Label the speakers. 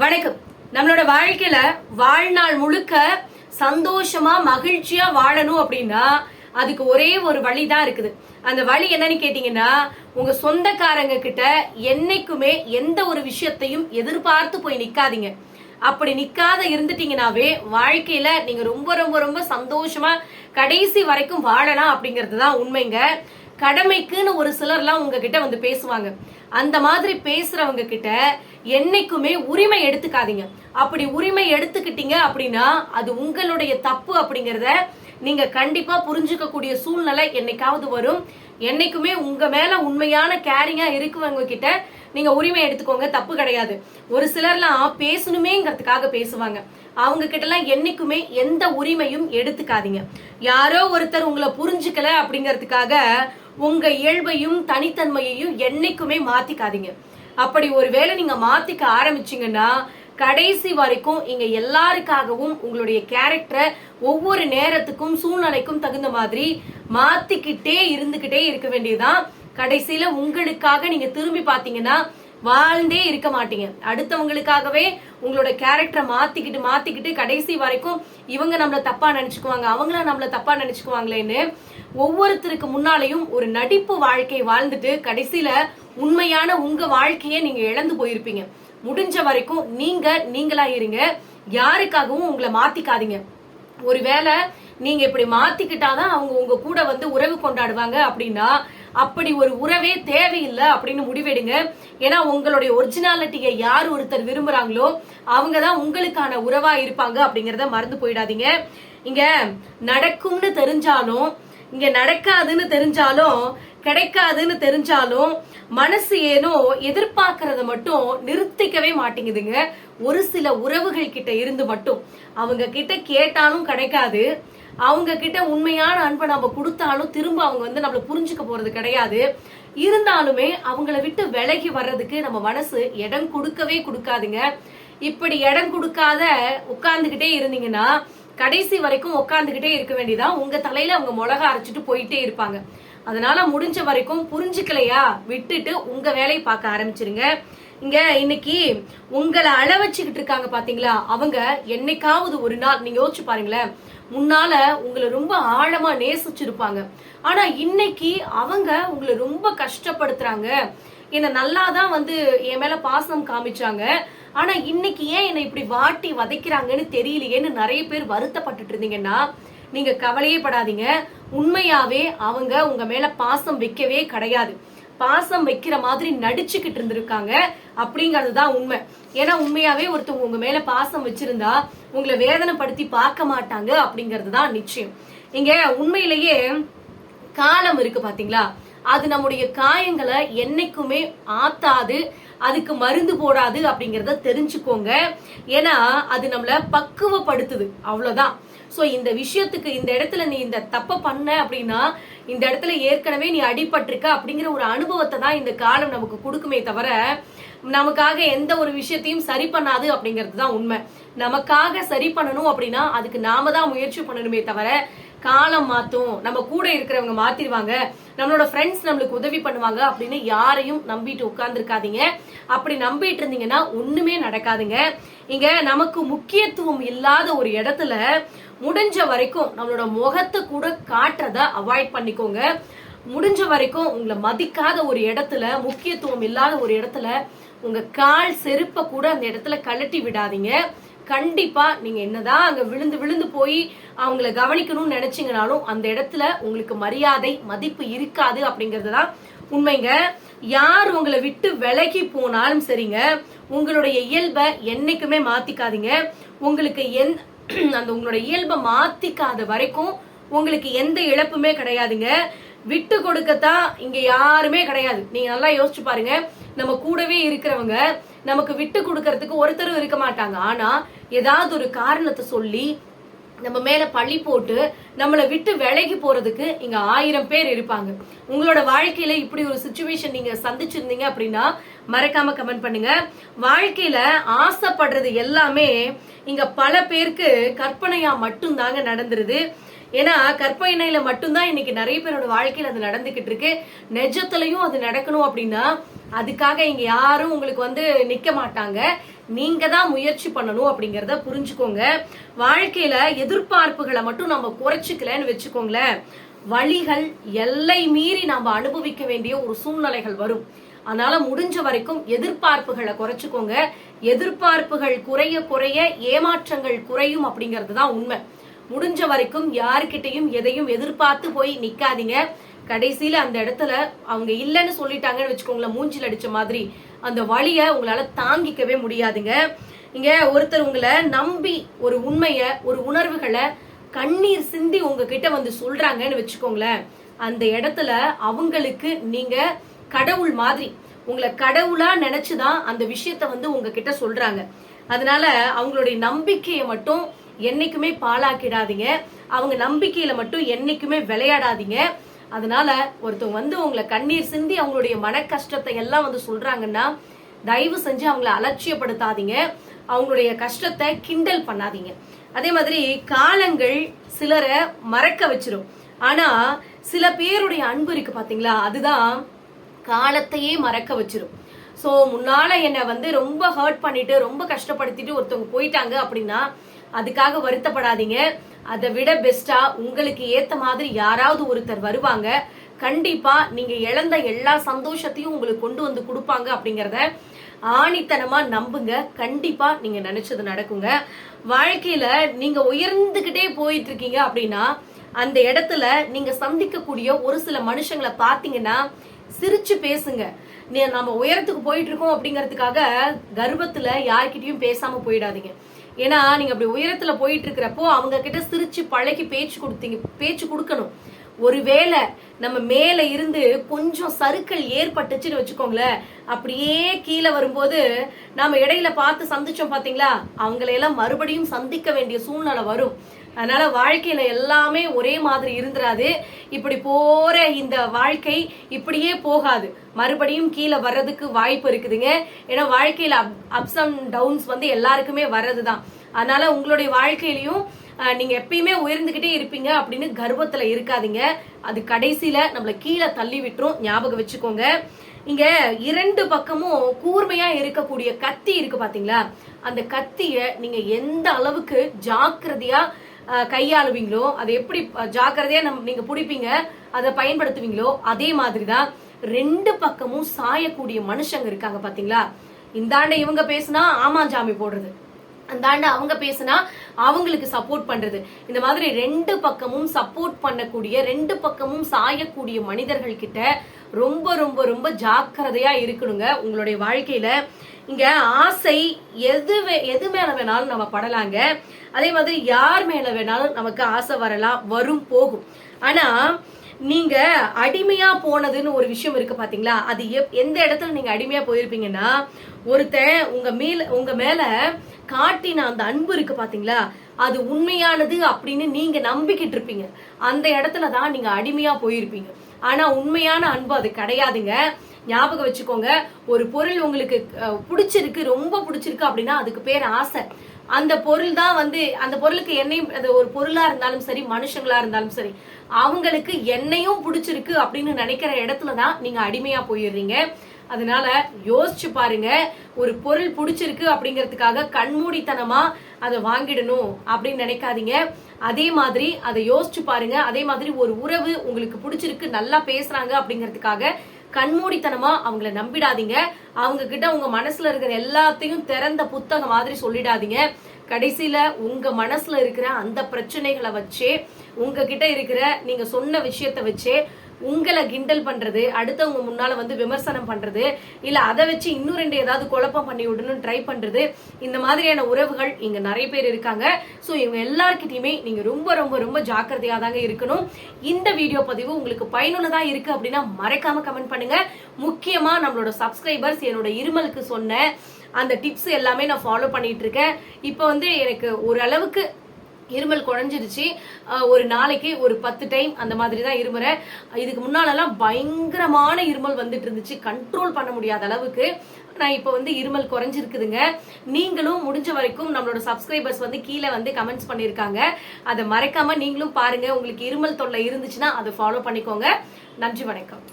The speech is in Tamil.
Speaker 1: வணக்கம். நம்மளோட வாழ்க்கையில வாழ்நாள் முழுக்க சந்தோஷமா மகிழ்ச்சியா வாழணும் அப்படின்னா அதுக்கு ஒரே ஒரு வழிதான் இருக்குது. அந்த வழி என்னன்னு கேட்டீங்கன்னா உங்க சொந்தக்காரங்க கிட்ட என்னைக்குமே எந்த ஒரு விஷயத்தையும் எதிர்பார்த்து போய் நிக்காதீங்க. அப்படி நிக்காத இருந்துட்டீங்கனாவே வாழ்க்கையில நீங்க ரொம்ப ரொம்ப ரொம்ப சந்தோஷமா கடைசி வரைக்கும் வாழலாம் அப்படிங்கிறது தான் உண்மைங்க. கடமைக்குன்னு ஒரு சிலர்லாம் உங்ககிட்ட வந்து பேசுவாங்க. அந்த மாதிரி பேசுறவங்க கிட்ட என்னைக்குமே உரிமை எடுத்துக்காதீங்க. அப்படி உரிமை எடுத்துக்கிட்டீங்க அப்படின்னா அது உங்களுடைய தப்பு அப்படிங்கிறத நீங்க கண்டிப்பா புரிஞ்சுக்க கூடிய சூழ்நிலை என்னைக்காவது வரும். என்னைக்குமே உங்க மேல உண்மையான கேரிங்கா இருக்குவங்க கிட்ட நீங்க உரிமை எடுத்துக்கோங்க. தப்பு கிடையாது. ஒரு சிலர்லாம் பேசணுமேங்கிறதுக்காக பேசுவாங்க. அவங்க கிட்ட எல்லாம் என்னைக்குமே எந்த உரிமையும் எடுத்துக்காதீங்க. யாரோ ஒருத்தர் உங்களை புரிஞ்சுக்கல அப்படிங்கறதுக்காக உங்க இயல்பையும் தனித்தன்மையையும் என்னைக்குமே மாத்திக்காதீங்க. அப்படி ஒருவேளை நீங்க மாத்திக்க ஆரம்பிச்சீங்கன்னா கடைசி வரைக்கும் இங்க எல்லாருக்காகவும் உங்களுடைய கேரக்டரை ஒவ்வொரு நேரத்துக்கும் சூழ்நிலைக்கும் தகுந்த மாதிரி மாத்திக்கிட்டே இருந்துகிட்டே இருக்க வேண்டியதுதான். கடைசியில உங்களுக்காக நீங்க திரும்பி பாத்தீங்கன்னா வாழ்ந்தே இருக்க மாட்டீங்க. அடுத்தவங்களுக்காகவே உங்களோட கேரக்டரை மாத்திக்கிட்டு மாத்திக்கிட்டு கடைசி வரைக்கும் இவங்க நம்மள தப்பா நினைச்சுக்குவாங்க அவங்கள நம்மள தப்பா நினைச்சுக்குவாங்களேன்னு ஒவ்வொருத்தருக்கு முன்னாலையும் ஒரு நடிப்பு வாழ்க்கை வாழ்ந்துட்டு கடைசியில உண்மையான உங்க வாழ்க்கையை நீங்க இழந்து போயிருப்பீங்க. முடிஞ்ச வரைக்கும் நீங்க நீங்களா இருங்க. யாருக்காகவும் உங்களை மாத்திக்காதீங்க. ஒருவேளை நீங்க இப்படி மாத்திக்கிட்டாதான் அவங்க உங்க கூட வந்து உறவு கொண்டாடுவாங்க அப்படின்னா அப்படி ஒரு உறவே தேவையில்லை அப்படின்னு முடிவெடுங்க. ஏன்னா உங்களுடைய ஒரிஜினாலிட்டியை யார் ஒருத்தர் விரும்புறாங்களோ அவங்க தான் உங்களுக்கான உறவா இருப்பாங்க அப்படிங்கறத மறந்து போயிடாதீங்க. இங்க நடக்கும்னு தெரிஞ்சாலும் இங்க நடக்காதுன்னு தெரிஞ்சாலும் கிடைக்காதுன்னு தெரிஞ்சாலும் மனசு ஏனோ எதிர்பார்க்கறத மட்டும் நிறுத்திக்கவே மாட்டேங்குதுங்க. ஒரு சில உறவுகள் கிட்ட இருந்து மட்டும். அவங்க கிட்ட கேட்டாலும் கிடைக்காது. அவங்க கிட்ட உண்மையான அன்பை நம்ம கொடுத்தாலும் திரும்ப அவங்க வந்து நம்மள புரிஞ்சுக்க போறது கிடையாது. இருந்தாலுமே அவங்கள விட்டு விலகி வர்றதுக்கு நம்ம மனசு இடம் கொடுக்கவே கொடுக்காதுங்க. இப்படி இடம் கொடுக்காத உட்கார்ந்துகிட்டே இருந்தீங்கன்னா கடைசி வரைக்கும் உட்கார்ந்துகிட்டே இருக்க வேண்டியதான் உங்க தலையில அவங்க மிளகா அரைச்சிட்டு போயிட்டே இருப்பாங்க. அதனால முடிஞ்ச வரைக்கும் புரிஞ்சுக்கலையா? விட்டுட்டு உங்க வேலையை பார்க்க ஆரம்பிச்சிருங்க. இங்க இன்னைக்கு உங்களை அள வச்சுக்கிட்டு இருக்காங்க பாத்தீங்களா? அவங்க என்னைக்காவது ஒரு நாள் நீங்க யோசிச்சு பாருங்களேன் முன்னால உங்களை ரொம்ப ஆழமா நேசிச்சிருப்பாங்க. ஆனா இன்னைக்கு அவங்க உங்களை ரொம்ப கஷ்டப்படுத்துறாங்க. என்னை நல்லா தான் வந்து என் மேல பாசம் காமிச்சாங்க. ஆனா இன்னைக்கு ஏன் என்னை இப்படி வாட்டி வதைக்கிறாங்கன்னு தெரியலையேன்னு நிறைய பேர் வருத்தப்பட்டுட்டு இருந்தீங்கன்னா நீங்க கவலையே படாதீங்க. உண்மையாவே அவங்க உங்க மேல பாசம் வைக்கவே கிடையாது. பாசம் வைக்கிற மாதிரி நடிச்சுக்கிட்டு இருந்திருக்காங்க அப்படிங்கிறது தான் உண்மை. ஏன்னா உண்மையாவே ஒருத்தவங்க உங்க மேல பாசம் வச்சிருந்தா உங்களை வேதனைப்படுத்தி பார்க்க மாட்டாங்க அப்படிங்கிறது தான் நிச்சயம். இங்க உண்மையிலேயே காலம் இருக்கு பாத்தீங்களா? அது நம்முடைய காயங்களை என்னைக்குமே ஆத்தாது அதுக்கு மருந்து போடாது அப்படிங்கறத தெரிஞ்சுக்கோங்க. ஏன்னா அது நம்மள பக்குவப்படுத்துது. அவ்வளவுதான். ஸோ இந்த விஷயத்துக்கு இந்த இடத்துல நீ இந்த தப்பை பண்ண அப்படின்னா இந்த இடத்துல ஏற்கனவே நீ அடிபட்டிருக்க அப்படிங்கிற ஒரு அனுபவத்தை தான் இந்த காலம் நமக்கு கொடுக்குமே தவிர நமக்காக எந்த ஒரு விஷயத்தையும் சரி பண்ணாது அப்படிங்கிறது தான் உண்மை. நமக்காக சரி பண்ணணும் அப்படின்னா அதுக்கு நாம தான் முயற்சி பண்ணணுமே தவிர காலம் மாத்தும். நம்ம கூட இருக்கிறவங்க மாத்திருவாங்க நம்மளோட ஃப்ரெண்ட்ஸ் நம்மளுக்கு உதவி பண்ணுவாங்க அப்படின்னு யாரையும் நம்பிட்டு உட்கார்ந்துருக்காதீங்க. அப்படி நம்பிட்டு இருந்தீங்கன்னா ஒண்ணுமே நடக்காதுங்க. இங்க நமக்கு முக்கியத்துவம் இல்லாத ஒரு இடத்துல முடிஞ்ச வரைக்கும் நம்மளோட முகத்தை கூட காட்டுறத அவாய்ட் பண்ணிக்கோங்க. முடிஞ்ச வரைக்கும் உங்களை மதிக்காத ஒரு இடத்துல முக்கியத்துவம் இல்லாத ஒரு இடத்துல உங்க கால் செருப்பை கூட அந்த இடத்துல கழட்டி விடாதீங்க. கண்டிப்பா நீங்க என்னதான் அங்க விழுந்து விழுந்து போய் அவங்கள கவனிக்கணும்னு நினைச்சீங்கனாலும் அந்த இடத்துல உங்களுக்கு மரியாதை மதிப்பு இருக்காது அப்படிங்கிறது தான் உண்மைங்க. யார் உங்களை விட்டு விலகி போனாலும் சரிங்க. உங்களுடைய இயல்பை என்னைக்குமே மாத்திக்காதீங்க. உங்களுக்கு எந் அந்த உங்களோட இயல்பை மாத்திக்காத வரைக்கும் உங்களுக்கு எந்த இழப்புமே கிடையாதுங்க. விட்டு கொடுக்கத்தான் இங்க யாருமே கிடையாது. நீங்க நல்லா யோசிச்சு பாருங்க. நம்ம கூடவே இருக்கிறவங்க நமக்கு விட்டு கொடுக்கறதுக்கு ஒருத்தரும் இருக்க மாட்டாங்க. ஆனா ஏதாவது ஒரு காரணத்தை சொல்லி நம்ம மேல பழி போட்டு நம்மளை விட்டு விலகி போறதுக்கு இங்க ஆயிரம் பேர் இருப்பாங்க. உங்களோட வாழ்க்கையில இப்படி ஒரு சுச்சுவேஷன் நீங்க சந்திச்சிருந்தீங்க அப்படின்னா மறக்காம கமெண்ட் பண்ணுங்க. வாழ்க்கையில ஆசைப்படுறது எல்லாமே இங்க பல பேருக்கு கற்பனையா மட்டும் தாங்க நடந்துருது. ஏன்னா கற்பனையில மட்டும்தான் இன்னைக்கு நிறைய பேரோட வாழ்க்கையில அது நடந்துகிட்டு இருக்கு. நெஜத்திலையும் அது நடக்கணும் அப்படின்னா அதுக்காக இங்க யாரும் உங்களுக்கு வந்து நிக்க மாட்டாங்க. நீங்க தான் முயற்சி பண்ணணும் அப்படிங்கறத புரிஞ்சுக்கோங்க. வாழ்க்கையில எதிர்பார்ப்புகளை மட்டும் நம்ம குறைச்சிக்கலன்னு வச்சுக்கோங்களேன். வழிகள் எல்லை மீறி நாம அனுபவிக்க வேண்டிய ஒரு சூழ்நிலைகள் வரும். அதனால முடிஞ்ச வரைக்கும் எதிர்பார்ப்புகளை குறைச்சுக்கோங்க. எதிர்பார்ப்புகள் குறைய குறைய ஏமாற்றங்கள் குறையும் அப்படிங்கிறது தான் உண்மை. முடிஞ்ச வரைக்கும் யாருக்கிட்டையும் எதையும் எதிர்பார்த்து போய் நிக்காதீங்க. கடைசியில அந்த இடத்துல அவங்க இல்லைன்னு சொல்லிட்டாங்கன்னு வச்சுக்கோங்களேன் மூஞ்சில் அடிச்ச மாதிரி. அந்த வழிய உங்களால தாங்கிக்கவே முடியாதுங்க. இங்க ஒருத்தர் உங்களை நம்பி ஒரு உண்மைய ஒரு உணர்வுகளை கண்ணீர் சிந்தி உங்ககிட்ட வந்து சொல்றாங்கன்னு வச்சுக்கோங்களேன். அந்த இடத்துல அவங்களுக்கு நீங்க கடவுள் மாதிரி உங்களை கடவுளா நினைச்சுதான் அந்த விஷயத்த வந்து உங்ககிட்ட சொல்றாங்க. அதனால அவங்களுடைய நம்பிக்கையை மட்டும் என்னைக்குமே பாழாக்கிடாதீங்க. அவங்க நம்பிக்கையில மட்டும் என்னைக்குமே விளையாடாதீங்க. அதனால ஒருத்தவங்க வந்து உங்களை கண்ணீர் சிந்தி அவங்களுடைய மன கஷ்டத்தை எல்லாம் வந்து சொல்றாங்கன்னா தயவு செஞ்சு அவங்கள அலட்சியப்படுத்தாதீங்க. அவங்களுடைய கஷ்டத்தை கிண்டல் பண்ணாதீங்க. அதே மாதிரி காலங்கள் சிலரை மறக்க வச்சிரும். ஆனா சில பேருடைய அன்பு இருக்கு பாத்தீங்களா? அதுதான் காலத்தையே மறக்க வச்சிரும். சோ முன்னால என்னை வந்து ரொம்ப ஹர்ட் பண்ணிட்டு ரொம்ப கஷ்டப்படுத்திட்டு ஒருத்தவங்க போயிட்டாங்க அப்படின்னா அதுக்காக வருத்தப்படாதீங்க. அதை விட பெஸ்டா உங்களுக்கு ஏத்த மாதிரி யாராவது ஒருத்தர் வருவாங்க. கண்டிப்பா நீங்க இழந்த எல்லா சந்தோஷத்தையும் உங்களுக்கு கொண்டு வந்து கொடுப்பாங்க அப்படிங்கறத ஆணித்தனமா நம்புங்க. கண்டிப்பா நீங்க நினைச்சது நடக்குங்க. வாழ்க்கையில நீங்க உயர்ந்துகிட்டே போயிட்டு இருக்கீங்க அப்படின்னா அந்த இடத்துல நீங்க சந்திக்கக்கூடிய ஒரு சில மனுஷங்களை பாத்தீங்கன்னா சிரிச்சு பேசுங்க. நீ நம்ம உயரத்துக்கு போயிட்டு இருக்கோம் அப்படிங்கறதுக்காக கர்வத்துல யார்கிட்டயும் பேசாம போயிடாதீங்க. ஏன்னா நீங்க அப்படி உயரத்துல போயிட்டு இருக்கிறப்போ அவங்க கிட்ட சிரிச்சு பழகி பேச்சு கொடுத்தீங்க பேச்சு கொடுக்கணும். ஒருவேளை நம்ம மேல இருந்து கொஞ்சம் சருக்கள் ஏற்பட்டுச்சுன்னு வச்சுக்கோங்களேன் அப்படியே கீழே வரும்போது நாம இடையில பார்த்து சந்திச்சோம் பாத்தீங்களா? அவங்களையெல்லாம் மறுபடியும் சந்திக்க வேண்டிய சூழ்நிலை வரும். அதனால வாழ்க்கையில எல்லாமே ஒரே மாதிரி இருந்துராது. இப்படி போற இந்த வாழ்க்கை இப்படியே போகாது. மறுபடியும் கீழே வர்றதுக்கு வாய்ப்பு இருக்குதுங்க. ஏன்னா வாழ்க்கையில அப்ஸ் அண்ட் டவுன்ஸ் வந்து எல்லாருக்குமே வர்றதுதான். அதனால உங்களுடைய வாழ்க்கையிலையும் நீங்க எப்பயுமே உயர்ந்துகிட்டே இருப்பீங்க அப்படின்னு கர்வத்துல இருக்காதீங்க. அது கடைசியில நம்மள கீழே தள்ளி விட்டுரும். ஞாபகம் வச்சுக்கோங்க. இங்க இரண்டு பக்கமும் கூர்மையா இருக்கக்கூடிய கத்தி இருக்கு பாத்தீங்களா? அந்த கத்திய நீங்க எந்த அளவுக்கு ஜாக்கிரதையா கையாளுவீங்களோ? அதை எப்படி ஜாக்கிரதையாக ஜாக்கிரதையா நீங்கள் நீங்க பிடிப்பீங்க? அதை பயன்படுத்துவீங்களோ? அதே மாதிரிதான் ரெண்டு பக்கமும் சாயக்கூடிய மனுஷங்க இருக்காங்க பாத்தீங்களா? இந்தாண்ட இவங்க பேசுனா ஆமா ஜாமி போடுறது அந்தாண்ட அவங்க பேசுனா அவங்களுக்கு சப்போர்ட் பண்றது. இந்த மாதிரி ரெண்டு பக்கமும் சப்போர்ட் பண்ணக்கூடிய ரெண்டு பக்கமும் சாயக்கூடிய மனிதர்கள் கிட்ட ரொம்ப ரொம்ப ரொம்ப ஜாக்கிரதையா இருக்கணுங்க. உங்களுடைய வாழ்க்கையில இங்க ஆசை எது வே- எது மேல வேணாலும் நம்ம படலாங்க. அதே மாதிரி யார் மேல வேணாலும் நமக்கு ஆசை வரலாம் வரும் போகும். ஆனா நீங்க அடிமையா போனதுன்னு ஒரு விஷயம் இருக்கு பாத்தீங்களா? அது எப்- எந்த இடத்துல நீங்க அடிமையா போயிருப்பீங்கன்னா ஒருத்தன் உங்க மேல உங்க மேல காட்டின அந்த அன்பு இருக்கு பாத்தீங்களா? அது உண்மையானது அப்படின்னு நீங்க நம்பிக்கிட்டு இருப்பீங்க. அந்த இடத்துல தான் நீங்க அடிமையா போயிருப்பீங்க. ஆனா உண்மையான அன்பு அது கிடையாதுங்க. ஞாபகம் வச்சுக்கோங்க. ஒரு பொருள் உங்களுக்கு பிடிச்சிருக்கு ரொம்ப பிடிச்சிருக்கு அப்படின்னா அதுக்கு பேர் ஆசை. அந்த பொருள் தான் வந்து அந்த பொருளுக்கு என்னையும் அது ஒரு பொருளா இருந்தாலும் சரி மனுஷங்களா இருந்தாலும் சரி அவங்களுக்கு என்னையும் பிடிச்சிருக்கு அப்படின்னு நினைக்கிற இடத்துல தான் நீங்க அடிமையா போயிடுறீங்க. அதனால யோசிச்சு பாருங்க ஒரு பொருள் பிடிச்சிருக்கு அப்படிங்கிறதுக்காக கண்மூடித்தனமா அதை வாங்கிடணும் அப்படின்னு நினைக்காதீங்க. அதே மாதிரி அதை யோசிச்சு பாருங்க. அதே மாதிரி ஒரு உறவு உங்களுக்கு பிடிச்சிருக்கு நல்லா பேசுறாங்க அப்படிங்கிறதுக்காக கண்மூடித்தனமா அவங்கள நம்பிடாதீங்க. அவங்க கிட்ட உங்க மனசுல இருக்கிற எல்லாத்தையும் திறந்த புத்தகம் மாதிரி சொல்லிடாதீங்க. கடைசியில உங்க மனசுல இருக்கிற அந்த பிரச்சனைகளை வச்சே உங்ககிட்ட இருக்கிற நீங்க சொன்ன விஷயத்த வச்சே உங்களை கிண்டல் பண்றது அடுத்தவங்க முன்னால வந்து விமர்சனம் பண்றது இல்ல அதை வச்சு இன்னும் ரெண்டு ஏதாவது குழப்பம் பண்ணி விடணும்னு ட்ரை பண்றது. இந்த மாதிரியான உறவுகள் இங்க நிறைய பேர் இருக்காங்க. சோ இவங்க எல்லாருக்கிட்டையுமே நீங்க ரொம்ப ரொம்ப ரொம்ப ஜாக்கிரதையா தாங்க இருக்கணும். இந்த வீடியோ பதிவு உங்களுக்கு பயனுள்ளதா இருக்கு அப்படின்னா மறக்காம கமெண்ட் பண்ணுங்க. முக்கியமா நம்மளோட சப்ஸ்கிரைபர்ஸ் என்னோட இருமலுக்கு சொன்ன அந்த டிப்ஸ் எல்லாமே நான் ஃபாலோ பண்ணிட்டு இருக்கேன். இப்போ வந்து எனக்கு ஓரளவுக்கு இருமல் குறைஞ்சிருச்சு. ஒரு நாளைக்கு ஒரு பத்து டைம் அந்த மாதிரி தான் இருமுறேன் இதுக்கு முன்னாலெல்லாம் பயங்கரமான இருமல் வந்துட்டு இருந்துச்சு. கண்ட்ரோல் பண்ண முடியாத அளவுக்கு. நான் இப்போ வந்து இருமல் குறைஞ்சிருக்குதுங்க. நீங்களும் முடிஞ்ச வரைக்கும் நம்மளோட சப்ஸ்கிரைபர்ஸ் வந்து கீழே வந்து கமெண்ட்ஸ் பண்ணியிருக்காங்க அதை மறக்காம நீங்களும் பாருங்க. உங்களுக்கு இருமல் தொல்லை இருந்துச்சுன்னா அதை ஃபாலோ பண்ணிக்கோங்க. நன்றி வணக்கம்.